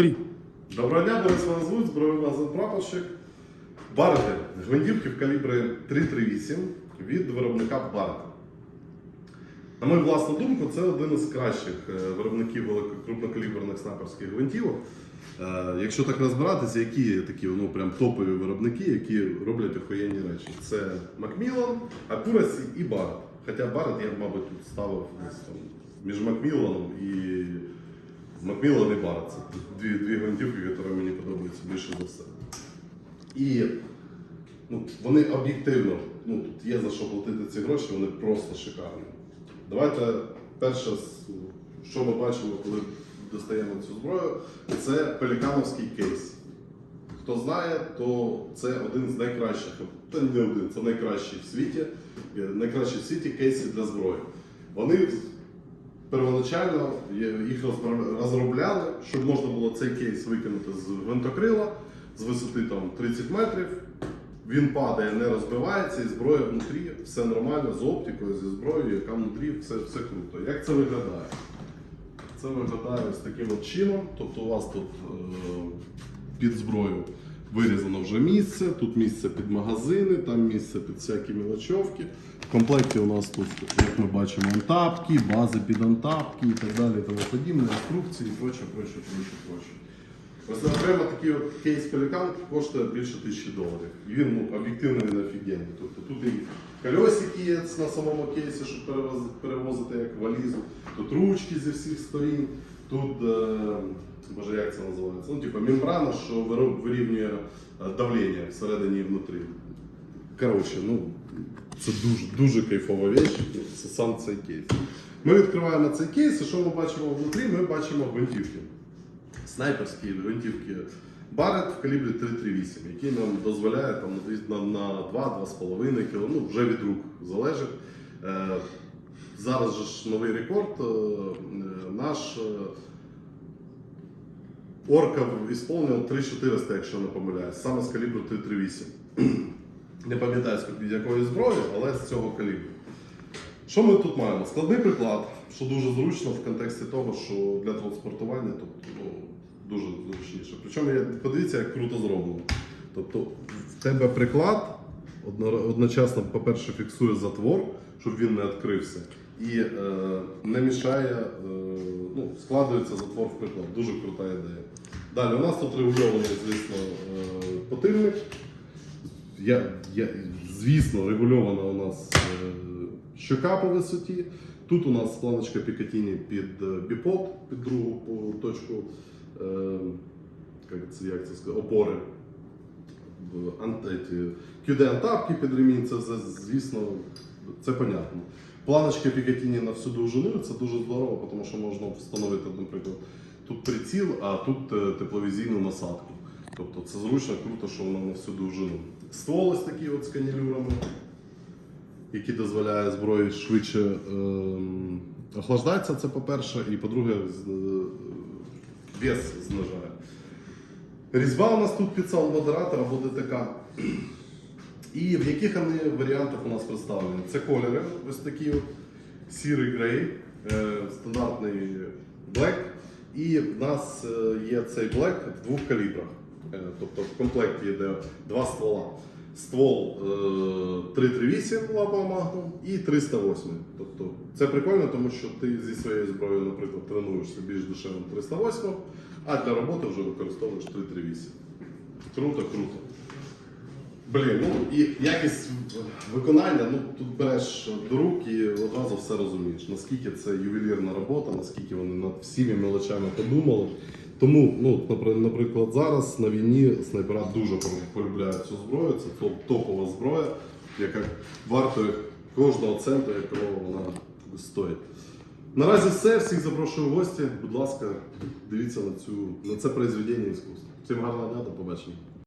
Три. Доброго дня, Борис звуть, збройний магазин прапорщик. Барти. Гвинтівки в калібрі 338 від виробника Барти. На мою власну думку, це один із кращих е, виробників крупнокаліберних снайперських гвинтівок. Е, Якщо так розбиратися, які є такі ну, прям топові виробники, які роблять охуєнні речі. Це Macmillan, Accuracy і Barrett. Хоча Barrett я мабуть, ставив між Macmillaном і Macmillan і Barrett. Це дві, дві гвинтівки, які мені подобаються більше за все. І ну, вони об'єктивно, ну, тут є за що платити ці гроші, вони просто шикарні. Давайте перше, що ми бачимо, коли достаємо цю зброю, це пелікановський кейс. Хто знає, то це один з найкращих, та не один, це найкращий в світі, найкращі в світі кейси для зброї. Вони первоначально їх розробляли, щоб можна було цей кейс викинути з гвинтокрила з висоти там 30 метрів. Він падає, не розбивається, і зброя внутрі, все нормально з оптикою, зі зброєю, яка внутрі, все, все круто. Як це виглядає? Це виглядає ось таким от чином. Тобто у вас тут е, під зброю вирізано вже місце, тут місце під магазини, там місце під всякі мілочовки. В комплекті у нас тут, як ми бачимо, антапки, бази під антапки і так далі, тому подібне, інструкції і проче, проче, проче, проче. Ось окремо такий от кейс Пелікан коштує більше тисячі доларів. Він ну, об'єктивно він офігенний. Тобто тут і кольосики є на самому кейсі, щоб перевозити, перевозити як валізу, тут ручки зі всіх сторін, тут, е, боже, як це називається? Ну, типу, мембрана, що вирівнює е, давлення всередині і внутрі. Коротше, ну, це дуже, дуже кайфова річ, це сам цей кейс. Ми відкриваємо цей кейс, і що ми бачимо внутрі? Ми бачимо гвинтівки снайперські гвинтівки Барет в калібрі 338, який нам дозволяє там, на, на 2-2,5 кг, ну вже від рук залежить. Е, зараз же ж новий рекорд. е, е, наш Орка ісполнив 3400, якщо не помиляюсь, саме з калібру 338. Не пам'ятаю з якої зброї, але з цього калібру. Що ми тут маємо? Складний приклад, що дуже зручно в контексті того, що для транспортування тобто, ну, дуже зручніше. Причому подивіться, як круто зроблено. Тобто в тебе приклад одночасно, по-перше, фіксує затвор, щоб він не відкрився, і е, не мішає, е, ну, складується затвор в приклад. Дуже крута ідея. Далі у нас тут регульований, звісно, е, потильник. Я, я, звісно, регульована у нас е, щока по висоті. Тут у нас планочка Пікатіні під е, біпод, під другу точку е, як це, як це сказати, опори. QD-антапки під ремінь, це звісно, це понятно. Планочка Пікатіні на всю довжину, це дуже здорово, тому що можна встановити, наприклад, тут приціл, а тут тепловізійну насадку. Тобто це зручно, круто, що воно на всю довжину. Ствол ось такий от з канілюрами, який дозволяє зброї швидше ем, охлаждатися, це по-перше, і по-друге, е, вес знижає. Різьба у нас тут під саунд-модератор або ДТК. І в яких вони варіантах у нас представлені? Це кольори, ось такі от, сірий грей, е, стандартний black. І в нас е, є цей black в двох калібрах. Е, Тобто в комплекті йде два ствола. Ствол е, 338 лапа Magnum і 308. Тобто це прикольно, тому що ти зі своєю зброєю, наприклад, тренуєшся більш дешевим 308, а для роботи вже використовуєш 338. Круто, круто. Блін, ну і якість виконання, ну тут береш до рук і одразу все розумієш, наскільки це ювелірна робота, наскільки вони над всіми мелочами подумали. Тому, ну, наприклад, зараз на війні снайпера дуже полюбляють цю зброю. Це топова зброя, яка вартує кожного цента, якого вона стоїть. Наразі все, всіх запрошую в гості. Будь ласка, дивіться на цю на це произведення іскусства. Всім гарного дня, до побачення.